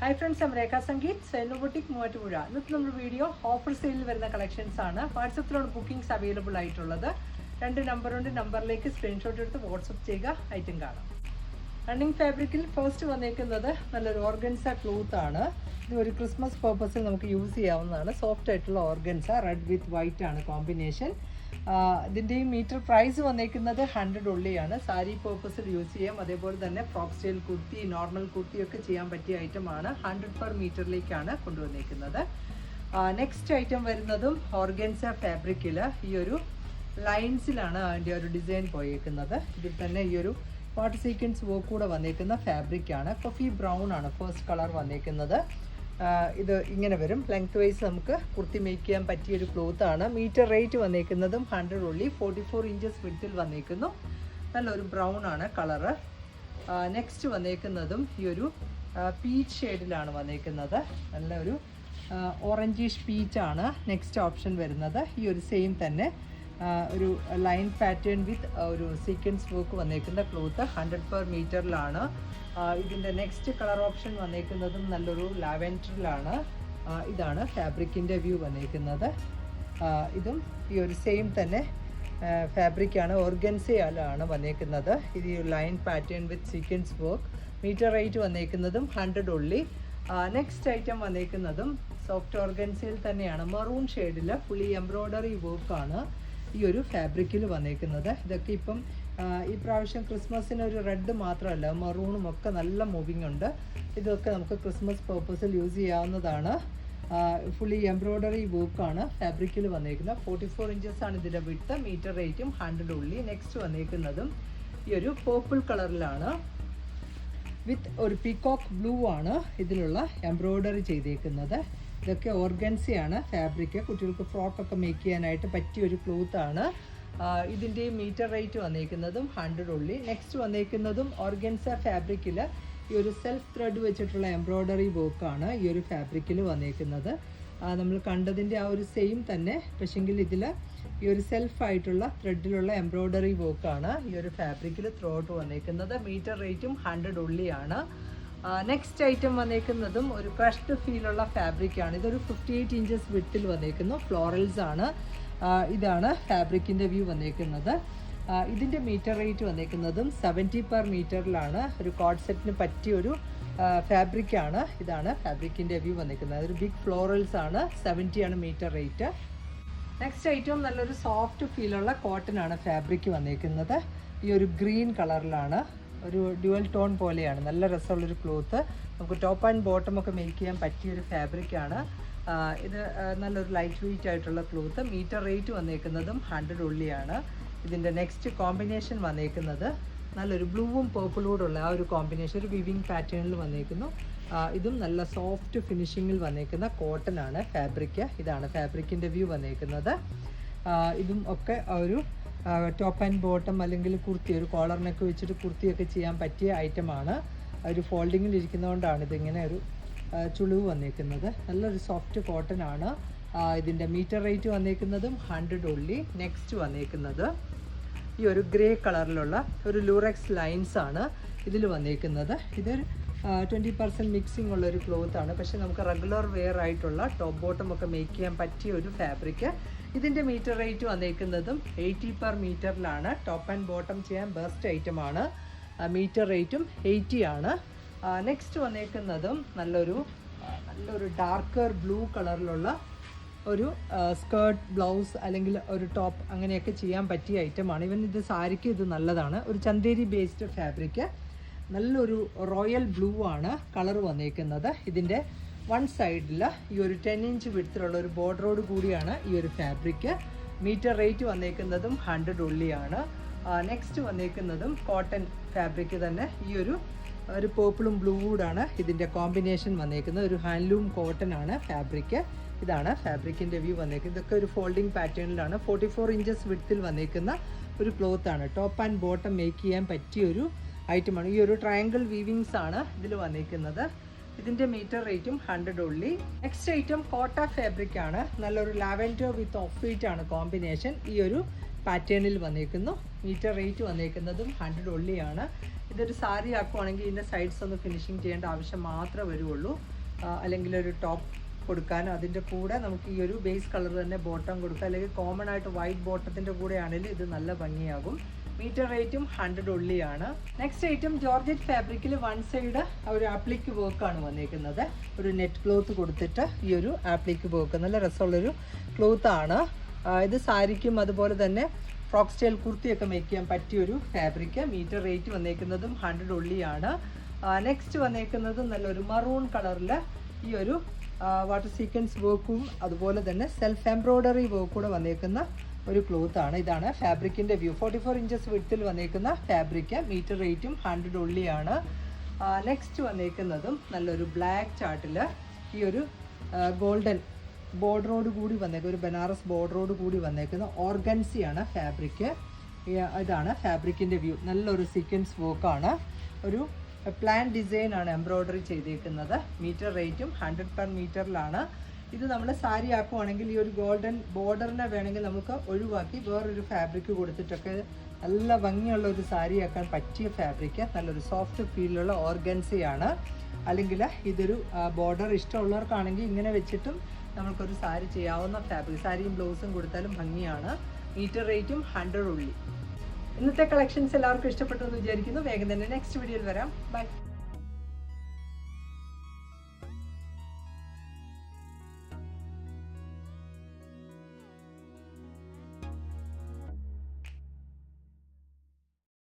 Hi friends I'm Rekha Sangeeth സെന്നുബുട്ടിക് Muvattupuzha ഇന്നത്തെ നമ്മുടെ video offer സെയിലിൽ വരുന്ന കളക്ഷൻസ് ആണ്. വാട്സപ്പിലാണ് ബുക്കിംഗ്സ് അവൈലബിൾ ആയിട്ടുള്ളത്. രണ്ട് നമ്പറുണ്ട് നമ്പറിലേക്ക് സ്ക്രീൻഷോട്ട് എടുത്ത് വാട്സപ്പ് ചെയ്യുക. ഐറ്റം കാണാം. റണ്ണിങ് ഫാബ്രിക്കിൽ ഫസ്റ്റ് വന്നേക്കുന്നത് നല്ലൊരു ഓർഗൻസ ക്ലോത്ത് ആണ്. ഇത് ഒരു ക്രിസ്മസ് പർപ്പസിൽ നമുക്ക് യൂസ് ചെയ്യാവുന്നതാണ്. സോഫ്റ്റ് ആയിട്ടുള്ള ഓർഗൻസ റെഡ് വിത്ത് വൈറ്റ് ആണ് കോമ്പിനേഷൻ ഇതിന്റെയും മീറ്റർ പ്രൈസ് വന്നേക്കുന്നത് ഹൺഡ്രഡ് ഉള്ളിയാണ്. സാരി പേർപ്പസിൽ യൂസ് ചെയ്യാം. അതേപോലെ തന്നെ frock style kurti normal kurti ഒക്കെ ചെയ്യാൻ പറ്റിയ ഐറ്റമാണ് ഹൺഡ്രഡ് പെർ മീറ്ററിലേക്കാണ് കൊണ്ടുവന്നേക്കുന്നത്. നെക്സ്റ്റ് ഐറ്റം വരുന്നതും ഓർഗൻസ ഫാബ്രിക്കിൽ ഈ ഒരു ലൈൻസിലാണ് അതിന്റെ ഒരു ഡിസൈൻ പോയേക്കുന്നത്. ഇതിൽ തന്നെ ഈ ഒരു വാട്ടർ സീക്വൻസ് വർക്ക് വന്നേക്കുന്ന ഫാബ്രിക്കാണ് കൊഫി ബ്രൗൺ ആണ് ഫസ്റ്റ് കളർ വന്നേക്കുന്നത്. ഇത് ഇങ്ങനെ വരും. ലെങ്ത് വൈസ് നമുക്ക് കുർത്തി മേക്ക് ചെയ്യാൻ പറ്റിയ ഒരു ക്ലോത്ത് ആണ്. Metre rate വന്നേക്കുന്നതും hundred only forty four inches വിഡ്ത്തിൽ വന്നേക്കുന്നു. നല്ലൊരു ബ്രൗൺ ആണ് കളറ് നെക്സ്റ്റ് വന്നേക്കുന്നതും ഈ ഒരു പീച്ച് ഷെയ്ഡിലാണ് വന്നേക്കുന്നത്. നല്ലൊരു ഓറഞ്ചിഷ് പീച്ചാണ് നെക്സ്റ്റ് ഓപ്ഷൻ വരുന്നത്. ഈ ഒരു സെയിം തന്നെ. ഒരു ലൈൻ പാറ്റേൺ വിത്ത് ഒരു സീക്വൻസ് വർക്ക് വന്നേക്കുന്ന ക്ലോത്ത് ഹൺഡ്രഡ് പെർ മീറ്ററിലാണ് ഇതിന്റെ നെക്സ്റ്റ് കളർ ഓപ്ഷൻ വന്നേക്കുന്നതും നല്ലൊരു ലാവൻഡറിലാണ്. ഇതാണ് ഫാബ്രിക്കിന്റെ വ്യൂ വന്നേക്കുന്നത്. ഇതും ഈ ഒരു സെയിം തന്നെ ഫാബ്രിക്കാണ് ഓർഗൻസയാണ് വന്നേക്കുന്നത്. ഇത് line pattern with sequence work metre rate വന്നേക്കുന്നതും hundred ഉള്ളി നെക്സ്റ്റ് ഐറ്റം വന്നേക്കുന്നതും സോഫ്റ്റ് ഓർഗൻസയിൽ തന്നെയാണ്. മറൂൺ ഷെയ്ഡിൽ ഫുള്ളി എംബ്രോയ്ഡറി വർക്കാണ് ഈ ഒരു ഫാബ്രിക്കിൽ വന്നേക്കുന്നത്. ഇതൊക്കെ ഇപ്പം ഈ പ്രാവശ്യം ക്രിസ്മസിന് ഒരു റെഡ് മാത്രമല്ല മറൂണും ഒക്കെ നല്ല മൂവിങ് ഉണ്ട്. ഇതൊക്കെ നമുക്ക് ക്രിസ്മസ് പർപ്പസിൽ യൂസ് ചെയ്യാവുന്നതാണ്. ഫുള്ളി എംബ്രോയ്ഡറി വർക്കാണ് ഫാബ്രിക്കിൽ വന്നേക്കുന്നത്. ഫോർട്ടി ഫോർ ആണ് ഇതിന്റെ വിട്ട് മീറ്റർ റേറ്റും ഹാൻഡിന്റെ ഉള്ളി നെക്സ്റ്റ് വന്നേക്കുന്നതും ഈ ഒരു പേർപ്പിൾ കളറിലാണ് വിത്ത് ഒരു പീകോക്ക് ബ്ലൂ ആണ് ഇതിലുള്ള എംബ്രോയ്ഡറി ചെയ്തേക്കുന്നത്. ഇതൊക്കെ ഓർഗൻസിയാണ്. ഫാബ്രിക് കുട്ടികൾക്ക് ഫ്രോക്കൊക്കെ മേക്ക് ചെയ്യാനായിട്ട് പറ്റിയ ഒരു ക്ലോത്ത് ആണ്. ഇതിന്റെ മീറ്റർ റേറ്റ് വന്നേക്കുന്നതും ഹൺഡ്രഡ് ഉള്ളി. നെക്സ്റ്റ് വന്നേക്കുന്നതും ഓർഗൻസ ഫാബ്രിക്കിൽ ഈ ഒരു സെൽഫ് ത്രെഡ് വെച്ചിട്ടുള്ള എംബ്രോയ്ഡറി വർക്കാണ് ഈ ഒരു ഫാബ്രിക്കിൽ വന്നേക്കുന്നത്. നമ്മൾ കണ്ടതിന്റെ ആ ഒരു സെയിം തന്നെ. പക്ഷെങ്കിൽ ഇതിൽ ഈ ഒരു സെൽഫ് ആയിട്ടുള്ള ത്രെഡിലുള്ള എംബ്രോയ്ഡറി വർക്കാണ് ഈ ഒരു ഫാബ്രിക്കിൽ ത്രൂ ഔട്ട് വന്നേക്കുന്നത് മീറ്റർ റേറ്റും ഹൺഡ്രഡ് ഉള്ളിയാണ്. നെക്സ്റ്റ് ഐറ്റം വന്നേക്കുന്നതും ഒരു ക്രഷ്ഡ് ഫീലുള്ള ഫാബ്രിക്കാണ് ഇതൊരു ഫിഫ്റ്റി എയ്റ്റ് ഇഞ്ചസ് വിട്ടിൽ വന്നേക്കുന്നു. ഫ്ലോറൽസ് ആണ്. ഇതാണ് ഫാബ്രിക്കിന്റെ വ്യൂ വന്നേക്കുന്നത്. ഇതിന്റെ മീറ്റർ റേറ്റ് വന്നേക്കുന്നതും സെവന്റി പെർ മീറ്ററിലാണ് ഒരു കോഡ് സെറ്റിന് പറ്റിയ ഒരു ഫാബ്രിക് ആണ്. ഇതാണ് ഫാബ്രിക്കിന്റെ വ്യൂ വന്നേക്കുന്നത്. അതൊരു ബിഗ് ഫ്ലോറൽസ് ആണ്. സെവന്റി ആണ് മീറ്റർ റേറ്റ് നെക്സ്റ്റ് ഐറ്റം നല്ലൊരു സോഫ്റ്റ് ഫീലുള്ള കോട്ടൺ ആണ് ഫാബ്രിക് വന്നേക്കുന്നത്. ഈ ഒരു ഗ്രീൻ കളറിലാണ് ഒരു ഡ്യുവൽ ടോൺ പോലെയാണ്. നല്ല രസമുള്ളൊരു ക്ലോത്ത്. നമുക്ക് ടോപ്പ് ആൻഡ് ബോട്ടം ഒക്കെ മേക്ക് ചെയ്യാൻ പറ്റിയ ഒരു ഫാബ്രിക് ആണ്. ഇത് നല്ലൊരു ലൈറ്റ് വെയിറ്റ് ആയിട്ടുള്ള ക്ലോത്ത്. മീറ്റർ റേറ്റ് വന്നേക്കുന്നതും ഹൺഡ്രഡ് ഉള്ളിയാണ്. ഇതിന്റെ നെക്സ്റ്റ് കോമ്പിനേഷൻ വന്നേക്കുന്നത് നല്ലൊരു ബ്ലൂവും പേർപ്പിളൂടുള്ള ആ ഒരു കോമ്പിനേഷൻ ഒരു വിവിങ് പാറ്റേണിൽ വന്നേക്കുന്നു. ഇതും നല്ല സോഫ്റ്റ് ഫിനിഷിങ്ങിൽ വന്നേക്കുന്ന കോട്ടൺ ആണ് ഫാബ്രിക്. ഇതാണ് ഫാബ്രിക്കിന്റെ വ്യൂ വന്നേക്കുന്നത്. ഇതും ഒക്കെ ഒരു ടോപ്പ് ആൻഡ് ബോട്ടം അല്ലെങ്കിൽ കുർത്തി ഒരു കോളറിനൊക്കെ വെച്ചിട്ട് കുർത്തിയൊക്കെ ചെയ്യാൻ പറ്റിയ ഐറ്റമാണ് ഒരു ഫോൾഡിങ്ങിൽ ഇരിക്കുന്നതുകൊണ്ടാണ് ഇതിങ്ങനെ ഒരു ചുളിവ് വന്നേക്കുന്നത്. നല്ലൊരു സോഫ്റ്റ് കോട്ടൺ ആണ്. ഇതിന്റെ മീറ്റർ റേറ്റ് വന്നേക്കുന്നതും ഹൺഡ്രഡ് ഉള്ളി നെക്സ്റ്റ് വന്നേക്കുന്നത് ഈ ഒരു ഗ്രേ കളറിലുള്ള ഒരു ലൂറക്സ് ലൈൻസ് ആണ് ഇതിൽ വന്നേക്കുന്നത്. ഇതൊരു ട്വന്റി പെർസെന്റ് മിക്സിംഗ് ഉള്ള ഒരു ആണ്. പക്ഷേ നമുക്ക് റെഗുലർ വെയർ ആയിട്ടുള്ള ടോപ്പ് ബോട്ടം ഒക്കെ മേക്ക് ചെയ്യാൻ പറ്റിയ ഒരു ഫാബ്രിക് ഇതിന്റെ മീറ്റർ റേറ്റ് വന്നേക്കുന്നതും എയ്റ്റി പെർ മീറ്ററിലാണ് ടോപ്പ് ആൻഡ് ബോട്ടം ചെയ്യാൻ ബെസ്റ്റ് ഐറ്റം ആണ്. മീറ്റർ റേറ്റും എയ്റ്റി ആണ്. നെക്സ്റ്റ് വന്നേക്കുന്നതും നല്ലൊരു നല്ലൊരു ഡാർക്കർ ബ്ലൂ കളറിലുള്ള ഒരു സ്കേർട്ട് ബ്ലൗസ് അല്ലെങ്കിൽ ഒരു ടോപ്പ് അങ്ങനെയൊക്കെ ചെയ്യാൻ പറ്റിയ ഐറ്റമാണ് ഇവൻ ഇത് സാരിക്ക് ഇത് നല്ലതാണ്. ഒരു ചന്തേരി ബേസ്ഡ് ഫാബ്രിക് നല്ലൊരു റോയൽ ബ്ലൂ ആണ് കളർ വന്നേക്കുന്നത്. ഇതിന്റെ വൺ സൈഡിൽ ഈ ഒരു ടെൻ ഇഞ്ച് വിടത്തിലുള്ള ഒരു ബോർഡറോട് കൂടിയാണ് ഈ ഒരു ഫാബ്രിക്. മീറ്റർ റേറ്റ് വന്നേക്കുന്നതും ഹൺഡ്രഡ് ഉള്ളിയാണ് നെക്സ്റ്റ് വന്നേക്കുന്നതും കോട്ടൺ ഫാബ്രിക് തന്നെ. ഈ ഒരു ഒരു പേർപ്പിളും ബ്ലൂവുടാണ് ഇതിന്റെ കോമ്പിനേഷൻ വന്നേക്കുന്നത്. ഒരു ഹാൻഡ്ലൂം കോട്ടൺ ആണ് ഫാബ്രിക് ഇതാണ് ഫാബ്രിക്കിന്റെ വ്യൂ വന്നേക്കുന്നത്. ഇതൊക്കെ ഒരു ഫോൾഡിംഗ് പാറ്റേണിലാണ് ഫോർട്ടി ഫോർ ഇഞ്ചസ് വിഡ്ത്തിൽ വന്നേക്കുന്ന ഒരു ക്ലോത്ത് ആണ്. ടോപ്പ് ആൻഡ് ബോട്ടം മേക്ക് ചെയ്യാൻ പറ്റിയ ഒരു ഐറ്റമാണ് ഈ ഒരു ട്രയാങ്കിൾ വീവിങ്സ് ആണ് ഇതിൽ വന്നിരിക്കുന്നത്. ഇതിന്റെ മീറ്റർ റേറ്റും ഹൺഡ്രഡ് ഉള്ളി. നെക്സ്റ്റ് ഐറ്റം കോട്ട ഫാബ്രിക് ആണ്. നല്ലൊരു ലാവൻഡർ വിത്ത് ഓഫ് വൈറ്റ് ആണ് കോമ്പിനേഷൻ ഈ ഒരു പാറ്റേണിൽ വന്നിരിക്കുന്നു. മീറ്റർ റേറ്റ് വന്നിരിക്കുന്നതും ഹൺഡ്രഡ് ഉള്ളിയാണ്. ഇതൊരു സാരി ആക്കുവാണെങ്കിൽ ഇതിന്റെ സൈഡ്സ് ഒന്ന് ഫിനിഷിങ് ചെയ്യേണ്ട ആവശ്യം മാത്രമേ വരുള്ളൂ. അല്ലെങ്കിൽ ഒരു ടോപ്പ് കൊടുക്കാൻ അതിന്റെ കൂടെ നമുക്ക് ഈ ഒരു ബേസ് കളർ തന്നെ ബോട്ടം കൊടുക്കുക അല്ലെങ്കിൽ കോമൺ ആയിട്ട് വൈറ്റ് ബോട്ടത്തിന്റെ കൂടെ ആണെങ്കിൽ ഇത് നല്ല ഭംഗിയാകും. മീറ്റർ റേറ്റും ഹൺഡ്രഡ് ഉള്ളിയാണ്. നെക്സ്റ്റ് ഐറ്റം ജോർജറ്റ് ഫാബ്രിക്കിൽ വൺ സൈഡ് ഒരു ആപ്ലിക്ക് വർക്കാണ് വന്നിരിക്കുന്നത് ഒരു നെറ്റ് ക്ലോത്ത് കൊടുത്തിട്ട് ഈ ഒരു ആപ്ലിക്ക് വർക്ക് നല്ല രസമുള്ളൊരു ആണ്. ഇത് സാരിക്കും അതുപോലെ തന്നെ ഫ്രോക്ക് സ്റ്റൈൽ കുർത്തിയൊക്കെ മേക്ക് ചെയ്യാൻ പറ്റിയൊരു ഫാബ്രിക് മീറ്റർ റേറ്റ് വന്നേക്കുന്നതും ഹൺഡ്രഡ് ഉള്ളിയാണ്. നെക്സ്റ്റ് വന്നേക്കുന്നത് നല്ലൊരു മറൂൺ കളറിൽ ഈ ഒരു വാട്ടർ സീക്വൻസ് വർക്കും അതുപോലെ തന്നെ സെൽഫ് എംബ്രോയ്ഡറി വർക്കും കൂടെ വന്നേക്കുന്ന ഒരു ക്ലോത്ത് ആണ്. ഇതാണ് ഫാബ്രിക്കിന്റെ വ്യൂ ഫോർട്ടി ഫോർ ഇഞ്ചസ് വിട്ടിൽ വന്നേക്കുന്ന ഫാബ്രിക് മീറ്റർ റേറ്റും ഹൺഡ്രഡ് ഉള്ളിയാണ്. നെക്സ്റ്റ് വന്നേക്കുന്നതും നല്ലൊരു ബ്ലാക്ക് ചാർട്ടിൽ ഈ ഒരു ഗോൾഡൻ ബോർഡറോട് കൂടി വന്നേക്കുന്ന ഒരു ബനാറസ് ബോർഡറോട് കൂടി വന്നേക്കുന്ന ഓർഗൻസിയാണ് ഫാബ്രിക് ഇതാണ് ഫാബ്രിക്കിന്റെ വ്യൂ നല്ലൊരു സീക്വൻസ് വർക്കാണ് ഒരു പ്ലാൻ ഡിസൈൻ ആണ് എംബ്രോയ്ഡറി ചെയ്തേക്കുന്നത്. മീറ്റർ റേറ്റും ഹൺഡ്രഡ് പെർ മീറ്ററിലാണ് ഇത് നമ്മൾ സാരി ആക്കുവാണെങ്കിൽ ഈ ഒരു ഗോൾഡൻ ബോർഡറിനെ വേണമെങ്കിൽ നമുക്ക് ഒഴിവാക്കി വേറൊരു ഫാബ്രിക് കൊടുത്തിട്ടൊക്കെ നല്ല ഭംഗിയുള്ള ഒരു സാരി ആക്കാൻ പറ്റിയ ഫാബ്രിക് നല്ലൊരു സോഫ്റ്റ് ഫീലുള്ള ഓർഗൻസിയാണ്. അല്ലെങ്കിൽ ഇതൊരു ബോർഡർ ഇഷ്ടമുള്ളവർക്കാണെങ്കിൽ ഇങ്ങനെ വെച്ചിട്ടും നമുക്കൊരു സാരി ചെയ്യാവുന്ന ഫാബ്രിക് സാരിയും ബ്ലൗസും കൊടുത്താലും ഭംഗിയാണ്. മീറ്റർ റേറ്റും ഹൺഡ്രഡ് ഉള്ളി. ഇന്നത്തെ കളക്ഷൻസ് എല്ലാവർക്കും ഇഷ്ടപ്പെട്ടു എന്ന് വിചാരിക്കുന്നു. വേഗം തന്നെ നെക്സ്റ്റ് വീഡിയോയിൽ വരാം. ബൈ